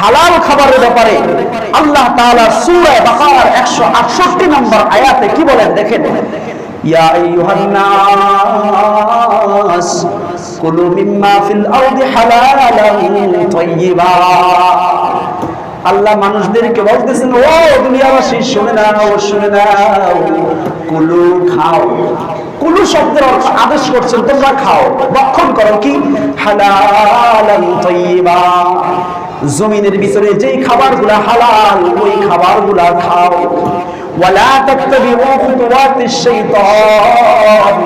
হালাল খাবারের ব্যাপারে আল্লাহ তাআলা সূরা বাকারার 168 নম্বর আয়াতে কি বলেন? দেখেন। ইয়া আইয়ুহান নাস কুলু মিম্মা ফিল আরদি হালালান তাইয়্যিবা আল্লাহ মানুষদেরকে বলতেছেন, ও দুনিয়াবাসী, শুনে নাও শুনে নাও। কুলু খাও। কুলু শব্দের অর্থ আদেশ করছেন, তোমরা খাও। ভক্ষণ করো কি? হালালান তাইয়্যিবা জমিনের ভিতরে যেই খাবারগুলা হালাল ওই খাবারগুলা খাও ولا تتبعوا خطوات الشيطان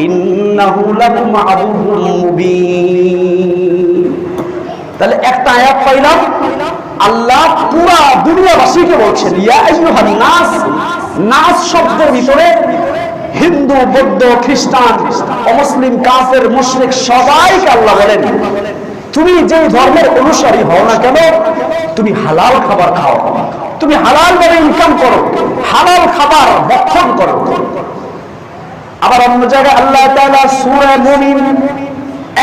إنه لكم عدو مبين তাহলে একটা আয়াত পাইলাম আল্লাহ পুরা দুনিয়াবাসীকে বলছেন ইয়া আইয়ুহান নাস নাস শব্দের ভিতরে হিন্দু বৌদ্ধ খ্রিস্টান অমুসলিম কাফের মুশরিক সবাইকে আল্লাহ বলেন তুমি যে ধর্মের অনুসারী হও না কেন, তুমি হালাল খাবার খাও। তুমি হালাল ভাবে ইনকাম করো, হালাল খাবার ভক্ষণ করো। আবার অন্য জায়গায় আল্লাহ সূরা মুমিন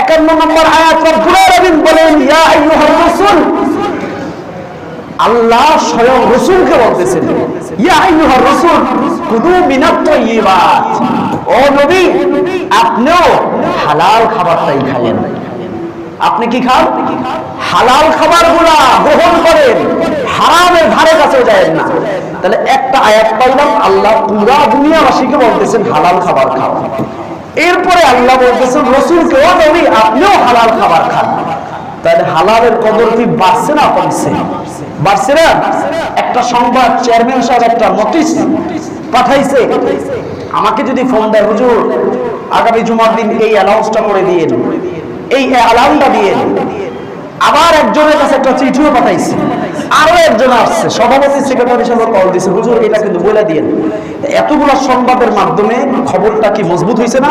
51 নম্বর আয়াত রব্বুল আলামিন বলেন, ইয়া আইয়ুহার রাসূল আল্লাহ স্বয়ং বলতেছেন, ইয়া আইয়ুহার রাসূল মিনাত ও নবী, আপনিও হালাল খাবারটাই খাইয়েন আপনি কি খান? হালাল খাবারগুলা গ্রহণ করেন, হারামের ধারে কাছে যায় না। তাহলে একটা আয়াত পাইলাম, আল্লাহ পুরা দুনিয়াবাসীকে বলতেছেন, হালাল খাবার খাও এরপরে আল্লাহ বলতেছেন রসুলকে ও নবী, আপনিও হালাল খাবার খান। তাহলে হালালের কদর কি বাড়ছে না কমছে? বাড়ছে না? একটা সংবাদ চেয়ারম্যান সাহেব একটা নোটিশ পাঠাইছে। আমাকে যদি ফোন দেয়, হুজুর, আগামী জুমার দিন এই অ্যানাউন্সটা করে দিয়ে এই দিয়ে আবার একজনের কাছে একটা চিঠিও আরও একজন আসছে। সভাপতি সেক্রেটারি কল দিছে। হুজুর, এটা কিন্তু বলে এতগুলো সংবাদের মাধ্যমে খবরটা কি মজবুত হয়েছে না?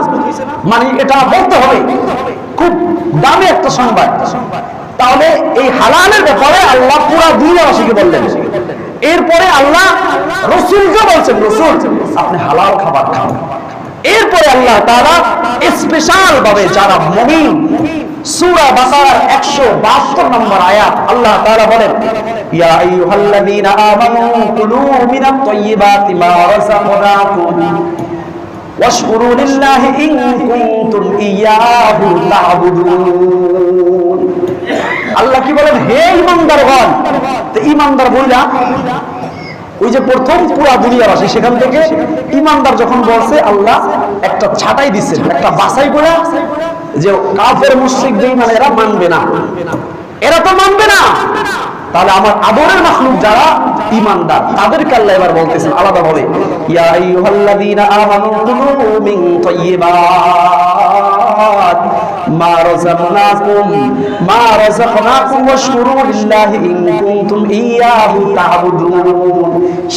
মানে এটা বলতে হবে। খুব দামি একটা সংবাদ। তাহলে এই হালালের ব্যাপারে আল্লাহ পুরা দুনিয়াবাসীকে বললেন। এরপরে আল্লাহ রসুলকে বলছেন, রসুল, আপনি হালাল খাবার খান। এরপরে আল্লাহ তারা স্পেশাল ভাবে যারা মুমিন, সূরা বাকারার 172 নম্বর আয়াত আল্লাহ আল্লাহ কি বলেন, হে ঈমানদারগণ তো ঈমানদার বইলা ওই যে প্রথম পুরা দুনিয়াবাসী সেখান থেকে ইমানদার যখন বলছে, আল্লাহ একটা ছাটাই দিচ্ছেন একটা বাছাই করে যে কাফের, মুশ্রিক মানে এরা মানবে না। এরা তো মানবে না। তাহলে আমার আদরের মাখলুক যারা ইমানদার, তাদেরকে আল্লাহ এবার বলতেছেন, আলাদা ভাবে, ইয়া আইয়ুহাল্লাযীনা আমানু কুলু মিন তাইয়্যিবাত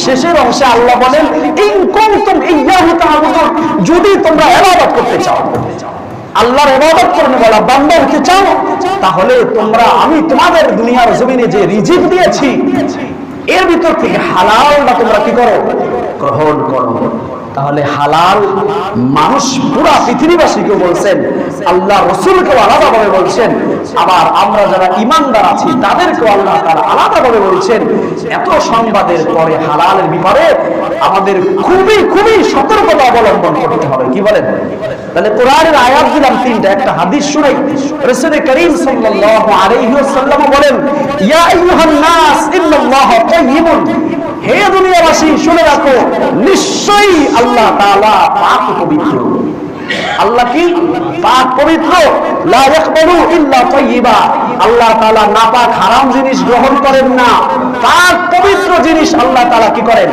শেষের অংশে আল্লাহ বলেন, ইন কুনতুম যদি তোমরা ইবাদত করতে চাও। আল্লাহর ইবাদত করতে বলা বান্দা হতে চাও, তাহলে তোমরা, আমি তোমাদের দুনিয়ার জমিনে যে রিজিক দিয়েছি, এর ভিতর থেকে হালালটা তোমরা কি করো? গ্রহণ করো। তাহলে হালাল মানুষ পুরা পৃথিবীবাসীকে বলছেন, আল্লাহ রসুলকেও আলাদাভাবে বলছেন, আবার আমরা যারা ইমানদার আছি, তাদেরকেও আল্লাহ তারা আলাদাভাবে বলছেন, এত সংবাদের পরে হালালের ব্যাপারে আমাদের খুবই খুবই সতর্কতা অবলম্বন করতে হবে, কি বলেন? তাহলে কোরআনের আয়াত দিলাম তিনটা, একটা হাদিস শুনাই রাসূল করিম সাল্লাল্লাহু আলাইহি ওয়াসাল্লাম বলেন, ইয়া আইয়ুহান নাস, ইন্নাল্লাহা তাইয়্যিবুন। হে দুনিয়াবাসী, শুনে রাখো, নিশ্চয়ই আল্লাহ তাআলা পাক পবিত্র। আল্লাহ কি? পাক পবিত্র। আল্লাহ তাআলা নাপাক, হারাম জিনিস গ্রহণ করেন না। পাক পবিত্র জিনিস আল্লাহ তাআলা কি করেন?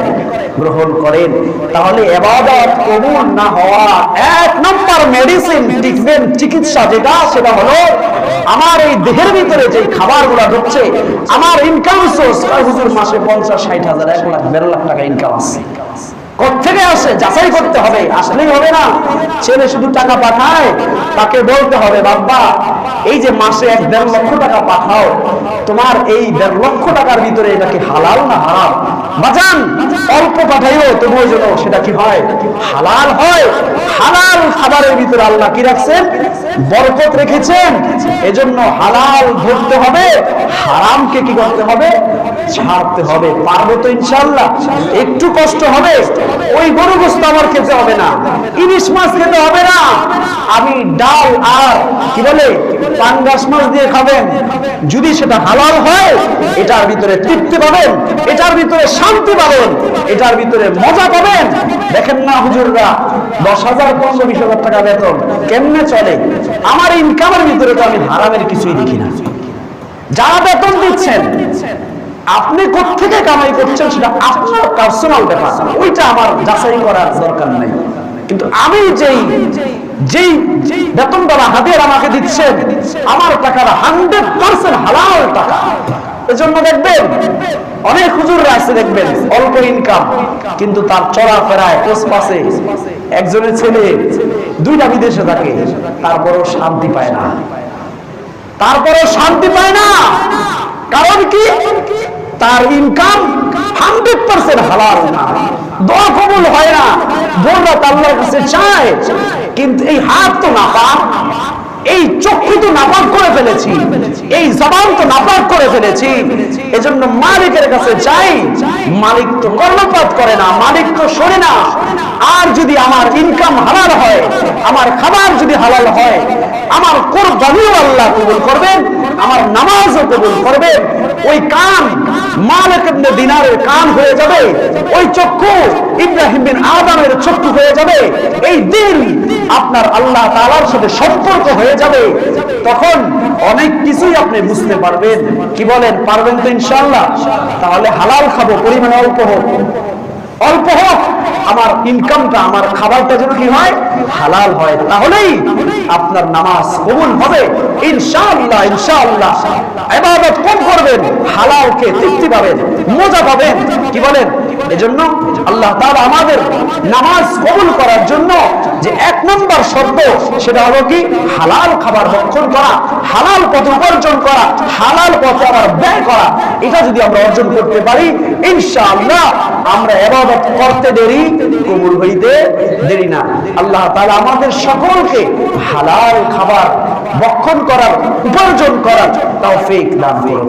গ্রহণ করেন। তাহলে এবাদত কবুল না হওয়া এক নম্বর মেডিসিন ট্রিটমেন্ট চিকিৎসা যেটা, সেটা হলো আমার এই দেহের ভিতরে যে খাবারগুলো ঢুকছে, আমার ইনকাম সোর্স হুজুর মাসে পঞ্চাশ, ষাট হাজার, এক লাখ, দেড় লাখ টাকা ইনকাম আছে। কোথেকে আসে? যাচাই করতে হবে, আসলেই হবে না। ছেলে শুধু টাকা পাঠায়, তাকে বলতে হবে বাবা এই যে মাসে এক দেড় লক্ষ টাকা পাঠাও, তোমার এই দেড় লক্ষ টাকার ভিতরে এটা কি হালাল না হারাম? অল্প পাঠাইও সেটা কি হয়? হালাল হয়। হালাল খাবারের ভিতরে আল্লাহ কি রাখছেন? বরকত রেখেছেন। এজন্য হালাল ধরতে হবে, হারামকে কি করতে হবে? ছাড়তে হবে। পারব তো ইনশাল্লাহ একটু কষ্ট হবে, ওই গরু গোস্ত আমার খেতে হবে না। ইলিশ মাছ খেতে হবে না। আমি ডাল আর কি বলে? পাঙ্গাস মাছ দিয়ে খাবেন। যদি সেটা হালাল হয়, এটার ভিতরে তৃপ্তি পাবেন, এটার ভিতরে শান্তি পাবেন, এটার ভিতরে মজা পাবেন। দেখেন না হুজুররা, দশ হাজার পনেরো বিশ হাজার টাকা বেতন কেমনে চলে? আমার ইনকামের ভিতরে তো আমি হারামের কিছুই দেখি না। যারা বেতন দিচ্ছেন, আপনি কোথেকে কামাই করছেন সেটা আপনার পার্সোনাল ব্যাপার। ওইটা আমার যাচাই করার দরকার নেই। কিন্তু আমি যেই যেই বেতনদারা হাতের আমাকে দিচ্ছেন, আমার টাকাটা হান্ড্রেড পার্সেন্ট হালাল টাকা। এজন্য দেখবেন, অনেক হুজুররা আছে দেখবেন, অল্প ইনকাম কিন্তু তার একজনের ছেলে, দুইটা বিদেশে থাকে, তারপরও শান্তি পায় না। শান্তি পায় না। কারণ কি? তার ইনকাম হান্ড্রেড পার্সেন্ট হালাল না। দোয়া কবুল হয় বোনরা আল্লাহর কাছে চায়, কিন্তু এই হাত তো না পা এই চক্ষু তো নাপাক করে ফেলেছি, এই জবান তো নাপাক করে ফেলেছি, এজন্য মালিকের কাছে যাই, মালিক তো কর্ণপাত করে না, মালিক তো শোনে না। আর যদি আমার ইনকাম হালাল হয়, আমার খাবার যদি হালাল হয়, আমার কোরবানিও আল্লাহ কবুল করবেন, আমার নামাজও কবুল করবেন ওই কান দিনারের কান হয়ে যাবে, ওই চক্ষু ইব্রাহিম বিন আদমের চক্ষু হয়ে যাবে, এই দিন আপনার আল্লাহ তাআলার সাথে সম্পর্ক হয়ে যাবে। তখন অনেক কিছুই আপনি বুঝতে পারবেন। কি বলেন? পারবেন তো ইনশাআল্লাহ। তাহলে হালাল খাব, পরিমাণ অল্প হোক। অল্প হোক, আমার ইনকামটা আমার খাবারটা যেন কি হয়, হালাল হয়, তাহলেই আপনার নামাজ কবুল হবে। ইনশাআল্লাহ ইনশাআল্লাহ। ইবাদত কম করবেন, হালালকে তৃপ্তি পাবেন, মজা পাবেন। কি বলেন? এজন্য আল্লাহ তাআলা আমাদের নামাজ কবুল করার জন্য যে এক নম্বর শর্ত সেটা হলো কি? হালাল খাবার ভক্ষণ করা, হালাল পথে উপার্জন করা, হালাল পথে আবার ব্যয় করা। এটা যদি আমরা অর্জন করতে পারি, ইনশাআল্লাহ আমরা এবাদত করতে দেরি, কবুল হইতে দেরি না। আল্লাহ তাআলা আমাদের সকলকে হালাল খাবার ভক্ষণ করার, উপার্জন করার তৌফিক দান করুন।